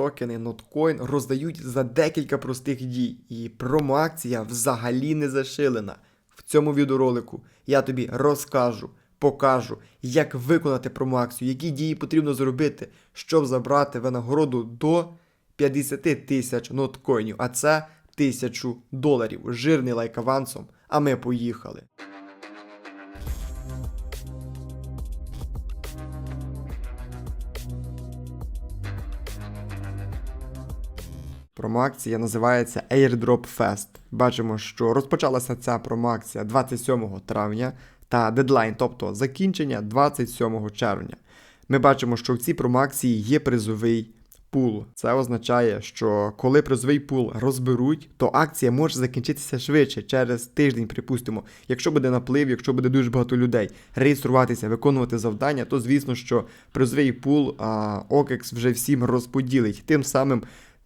токени Notcoin роздають за декілька простих дій, і промоакція взагалі не зашилена. В цьому відеоролику я тобі розкажу, покажу, як виконати промоакцію, які дії потрібно зробити, щоб забрати винагороду до 50 тисяч ноткоїнів, а це тисячу доларів. Жирний лайк авансом. А ми поїхали. Промоакція називається Airdrop Fest. Бачимо, що розпочалася ця промоакція 27 травня та дедлайн, тобто закінчення 27 червня. Ми бачимо, що в цій промоакції є призовий пул. Це означає, що коли призовий пул розберуть, то акція може закінчитися швидше через тиждень, припустимо. Якщо буде наплив, якщо буде дуже багато людей реєструватися, виконувати завдання, то звісно, що призовий пул а, OKEX вже всім розподілить. Тим самим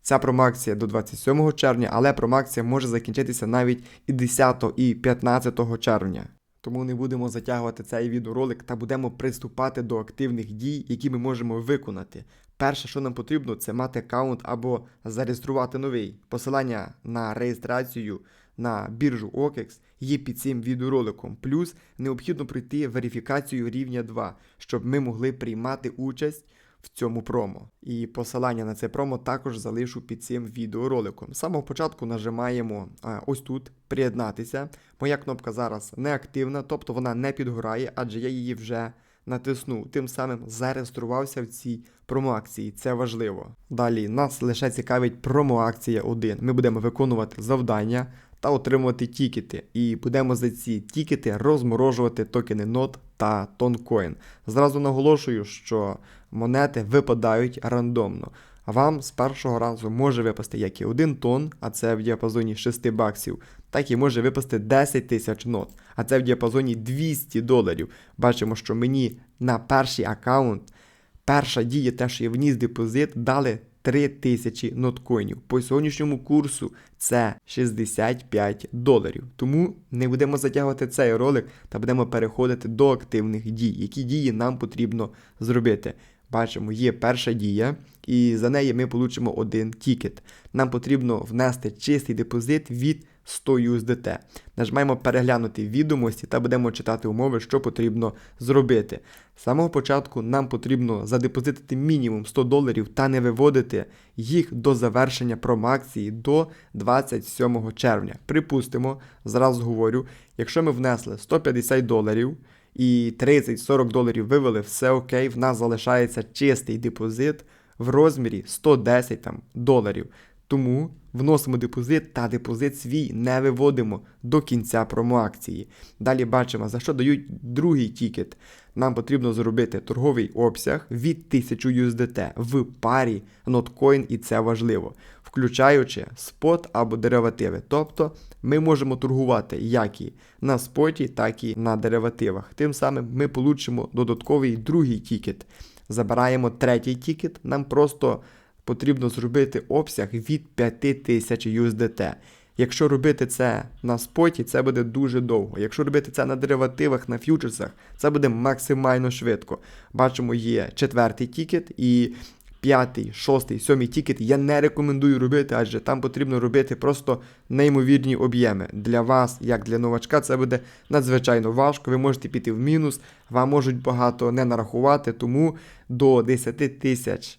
Ця промакція до 27 червня, але промакція може закінчитися навіть і 10 і 15 червня. Тому не будемо затягувати цей відеоролик та будемо приступати до активних дій, які ми можемо виконати. Перше, що нам потрібно, це мати аккаунт або зареєструвати новий. Посилання на реєстрацію на біржу OKEX є під цим відеороликом. Плюс необхідно пройти верифікацію рівня 2, щоб ми могли приймати участь в цьому промо. І посилання на це промо також залишу під цим відеороликом. З самого початку нажимаємо а, ось тут приєднатися. Моя кнопка зараз не активна, тобто вона не підгорає, адже я її вже натиснув. Тим самим зареєструвався в цій промоакції. Це важливо. Далі нас лише цікавить промоакція 1. Ми будемо виконувати завдання. Та отримувати тікети, і будемо за ці тікети розморожувати токени NOT та Toncoin. Зразу наголошую, що монети випадають рандомно. А вам з першого разу може випасти як і 1 тон, а це в діапазоні 6 баксів, так і може випасти 10 тисяч нот, а це в діапазоні 200 доларів. Бачимо, що мені на перший аккаунт перша дія, те, що я вніс депозит, дали 3 тисячі ноткоїнів. По сьогоднішньому курсу це 65 доларів. Тому не будемо затягувати цей ролик та будемо переходити до активних дій, які дії нам потрібно зробити. Бачимо, є перша дія, і за неї ми получимо один тікет. Нам потрібно внести чистий депозит від 100 USDT. Нажмаємо переглянути відомості та будемо читати умови, що потрібно зробити. З самого початку нам потрібно задепозитити мінімум 100 доларів та не виводити їх до завершення промакції до 27 червня. Припустимо, зразу говорю, якщо ми внесли 150 доларів і 30-40 доларів вивели, все окей, в нас залишається чистий депозит в розмірі 110 там, доларів. Тому вносимо депозит та депозит свій не виводимо до кінця промоакції. Далі бачимо, за що дають другий тікет. Нам потрібно зробити торговий обсяг від 1000 USDT в парі Notcoin, і це важливо, включаючи спот або деривативи. Тобто ми можемо торгувати як і на споті, так і на деривативах. Тим самим ми получимо додатковий другий тікет. Забираємо третій тікет, нам просто потрібно зробити обсяг від 5000 USDT. Якщо робити це на споті, це буде дуже довго. Якщо робити це на деривативах, на ф'ючерсах, це буде максимально швидко. Бачимо, є четвертий тікет і п'ятий, шостий, сьомий тікет я не рекомендую робити, адже там потрібно робити просто неймовірні об'єми. Для вас, як для новачка, це буде надзвичайно важко. Ви можете піти в мінус, вам можуть багато не нарахувати, тому до 10 тисяч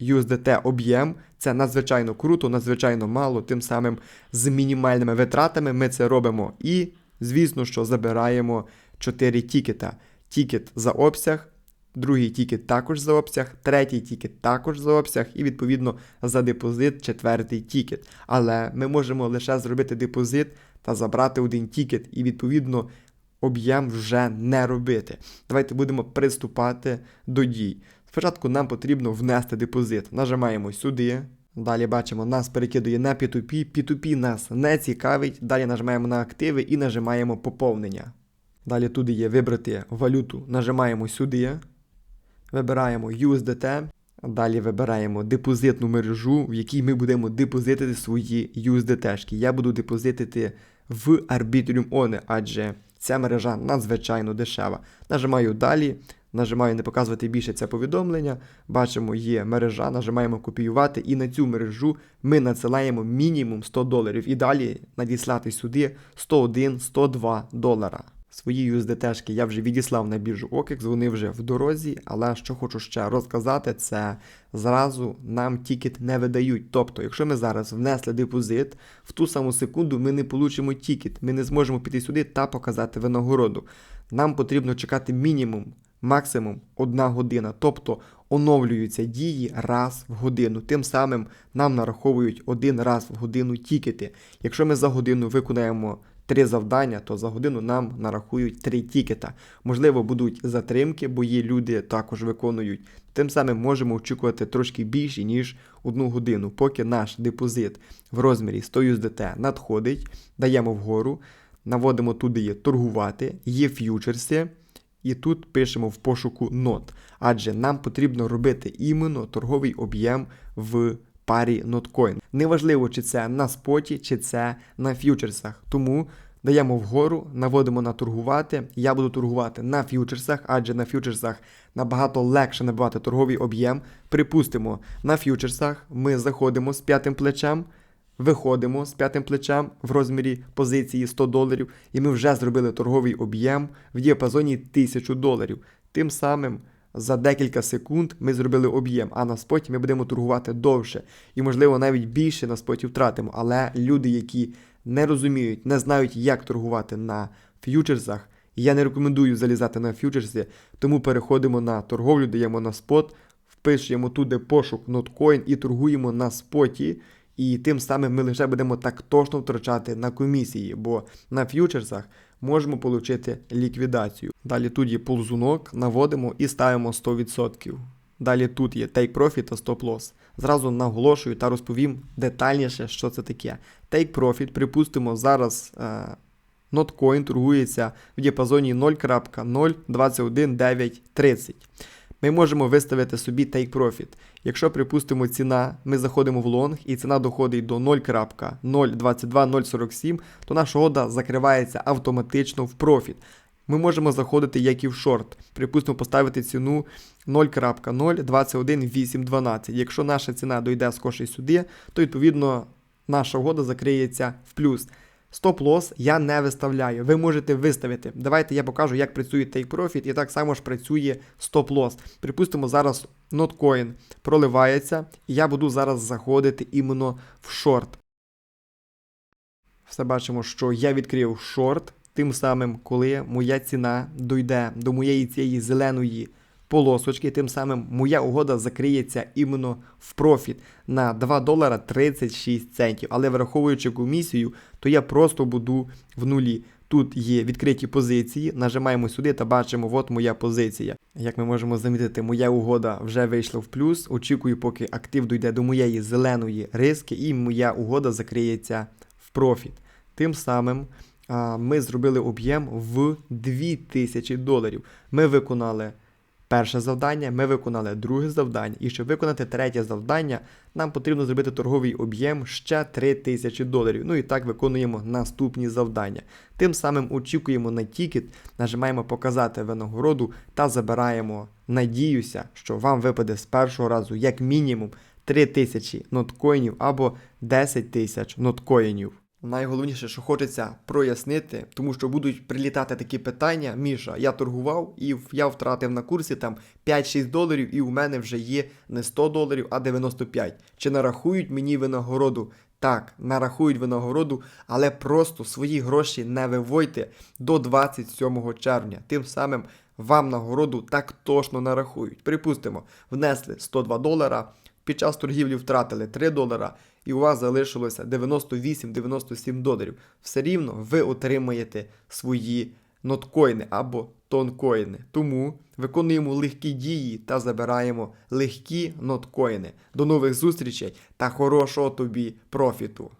USDT об'єм. Це надзвичайно круто, надзвичайно мало, тим самим з мінімальними витратами ми це робимо. І, звісно, що забираємо 4 тікета. Тікет за обсяг, другий тікет також за обсяг, третій тікет також за обсяг, і, відповідно, за депозит четвертий тікет. Але ми можемо лише зробити депозит та забрати один тікет, і, відповідно, об'єм вже не робити. Давайте будемо приступати до дій. Спочатку нам потрібно внести депозит. Нажимаємо сюди. Далі бачимо, нас перекидує на P2P. P2P нас не цікавить. Далі нажимаємо на активи і нажимаємо поповнення. Далі туди є вибрати валюту. Нажимаємо сюди. Вибираємо USDT. Далі вибираємо депозитну мережу, в якій ми будемо депозитити свої USDT. Я буду депозитити в Arbitrium One, адже ця мережа надзвичайно дешева. Нажимаю далі. Нажимаю не показувати більше це повідомлення. Бачимо, є мережа, нажимаємо копіювати, і на цю мережу ми надсилаємо мінімум 100 доларів. І далі надіслати сюди 101-102 долара. Свої USDT-шки я вже відіслав на біржу OKEX, вони вже в дорозі, але що хочу ще розказати, це зразу нам тікет не видають. Тобто, якщо ми зараз внесли депозит, в ту саму секунду ми не получимо тікет, ми не зможемо піти сюди та показати винагороду. Нам потрібно чекати мінімум, максимум одна година. Тобто оновлюються дії раз в годину. Тим самим нам нараховують один раз в годину тікети. Якщо ми за годину виконаємо три завдання, то за годину нам нарахують три тікета. Можливо, будуть затримки, бо є люди також виконують. Тим самим можемо очікувати трошки більше, ніж одну годину, поки наш депозит в розмірі 100 USDT надходить, даємо вгору, наводимо туди є торгувати, є ф'ючерси. І тут пишемо в пошуку нот, адже нам потрібно робити іменно торговий об'єм в парі ноткоін. Неважливо, чи це на споті, чи це на ф'ючерсах. Тому даємо вгору, наводимо на торгувати. Я буду торгувати на ф'ючерсах, адже на ф'ючерсах набагато легше набивати торговий об'єм. Припустимо, на ф'ючерсах ми заходимо з п'ятим плечем. Виходимо з п'ятим плечем в розмірі позиції 100 доларів, і ми вже зробили торговий об'єм в діапазоні 1000 доларів. Тим самим за декілька секунд ми зробили об'єм, а на споті ми будемо торгувати довше і, можливо, навіть більше на споті втратимо. Але люди, які не розуміють, не знають, як торгувати на ф'ючерсах, я не рекомендую залізати на ф'ючерси, тому переходимо на торговлю, даємо на спот, впишемо туди пошук ноткоін і торгуємо на споті. І тим самим ми лише будемо так точно втрачати на комісії, бо на ф'ючерсах можемо отримати ліквідацію. Далі тут є ползунок, наводимо і ставимо 100%. Далі тут є Take Profit та Stop Loss. Зразу наголошую та розповім детальніше, що це таке. Take Profit, припустимо, зараз е, ноткоін торгується в діапазоні 0.021930. Ми можемо виставити собі take profit. Якщо, припустимо, ціна, ми заходимо в лонг і ціна доходить до 0.022047, то наша угода закривається автоматично в профіт. Ми можемо заходити як і в шорт. Припустимо, поставити ціну 0.021812. Якщо наша ціна дойде скорше сюди, то відповідно наша угода закриється в плюс. Стоп-лосс я не виставляю. Ви можете виставити. Давайте я покажу, як працює Take Profit, і так само ж працює стоп-лосс. Припустимо, зараз ноткоін проливається, і я буду зараз заходити іменно в шорт. Все бачимо, що я відкрив шорт, тим самим, коли моя ціна дойде до моєї цієї зеленої полосочки, тим самим моя угода закриється іменно в профіт на 2 долара 36 центів. Але враховуючи комісію, то я просто буду в нулі. Тут є відкриті позиції, нажимаємо сюди та бачимо, от моя позиція. Як ми можемо замітити, моя угода вже вийшла в плюс. Очікую, поки актив дійде до моєї зеленої риски, і моя угода закриється в профіт. Тим самим а, ми зробили об'єм в 2000 доларів. Ми виконали перше завдання, ми виконали друге завдання, і щоб виконати третє завдання, нам потрібно зробити торговий об'єм ще 3000 доларів. Ну і так виконуємо наступні завдання. Тим самим очікуємо на тікет, нажимаємо показати винагороду та забираємо. Надіюся, що вам випаде з першого разу як мінімум 3000 ноткоїнів або 10 тисяч ноткоїнів. Найголовніше, що хочеться прояснити, тому що будуть прилітати такі питання. Міша, я торгував і я втратив на курсі там 5-6 доларів, і у мене вже є не 100 доларів, а 95. Чи нарахують мені винагороду? Так, нарахують винагороду, але просто свої гроші не виводьте до 27 червня. Тим самим вам нагороду так точно нарахують. Припустимо, внесли 102 долара. Під час торгівлі втратили 3 долара, і у вас залишилося 98-97 доларів. Все рівно ви отримаєте свої ноткоїни або тонкоїни. Тому виконуємо легкі дії та забираємо легкі ноткоїни. До нових зустрічей та хорошого тобі профіту!